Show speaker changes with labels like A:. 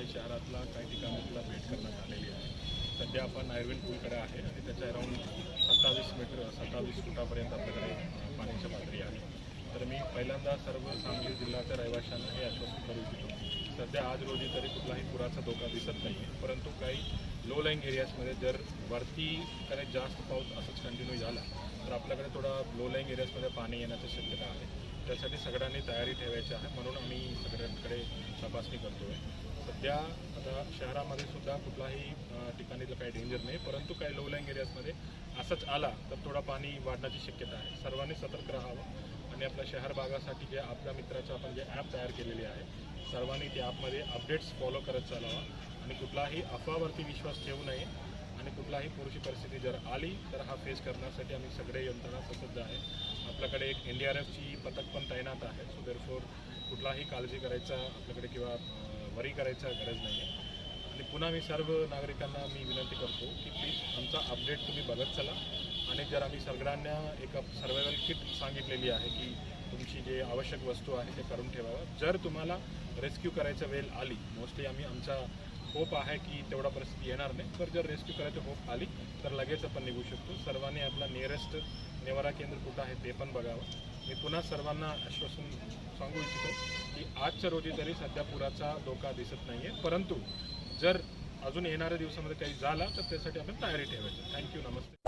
A: काही शहरातला काही ठिकाणी ठिकाणातला भेट करण्यात आलेली आहे. सध्या आपण आयर्विन पूलकडे आहे आणि त्याच्या अराऊंड सत्तावीस मीटर सत्तावीस फुटापर्यंत आपल्याकडे पाण्याची पातळी आहे. तर मी पहिल्यांदा सर्व सांगली जिल्ह्याच्या रहिवाशांना हे आश्वासन करू इच्छितो. सध्या आज रोजी तरी कुठलाही पुराचा धोका दिसत नाही आहे परंतु काही लो लाईंग एरियाजमध्ये जर वरती काही जास्त पाऊस असंच कंटिन्यू झाला तर आपल्याकडे थोडा लो लाईंग एरियाजमध्ये पाणी येण्याची शक्यता आहे. त्यासाठी सगळ्यांनी तयारी ठेवायची आहे. म्हणून आम्ही सगळे तपासणी करतो आहे सध्या आता शहरामध्ये सुद्धा कुठलाही अ, ठिकाणी काही डेंजर नाही परंतु काही लो लँग एरियाजमध्ये असंच आला तर थोडा पाणी वाढण्याची शक्यता आहे. सर्वांनी सतर्क राहावं आणि आपल्या शहर भागासाठी जे आपल्या मित्राचं आपण जे ॲप तयार केलेले आहे सर्वांनी त्या ॲपमध्ये अपडेट्स फॉलो करत चालावा आणि कुठलाही अफवावरती विश्वास ठेवू नये आणि कुठलाही पुरुषी परिस्थिती जर आली तर हा फेस करण्यासाठी आम्ही सगळे यंत्रणा ससज्ज आहे. आपल्याकडे एक एन डी आर एफची पथक पण तैनात आहे. सो देरफोर कुठलाही काळजी करायचा आपल्याकडे किंवा वरी करायचा गरज नाही आहे आणि पुन्हा मी सर्व नागरिकांना मी विनंती करतो की प्लीज आमचा अपडेट तुम्ही बघत चला. आणि जर आम्ही सगळ्यांना एक सर्वायवल किट सांगितलेली आहे की तुमची जे आवश्यक वस्तू आहे ते करून ठेवावं. जर तुम्हाला रेस्क्यू करायचं वेळ आली मोस्टली आम्ही आमचा होप आहे की तेवढा परिस्थिती येणार नाही. तर जर रेस्क्यू करायचं होप आली तर लगेच आपण निघू शकतो. सर्वांनी आपला नियरेस्ट निवारा केंद्र कुठं आहे ते पण बघावं. मी पुन्हा सर्वांना आश्वासन सांगू इच्छितो की आजच्या रोजी तरी सध्या पुराचा धोका दिसत नाही आहे परंतु जर अजून येणाऱ्या दिवसामध्ये काही झाला तर त्यासाठी आपण तयारी ठेवायची. थँक्यू नमस्ते.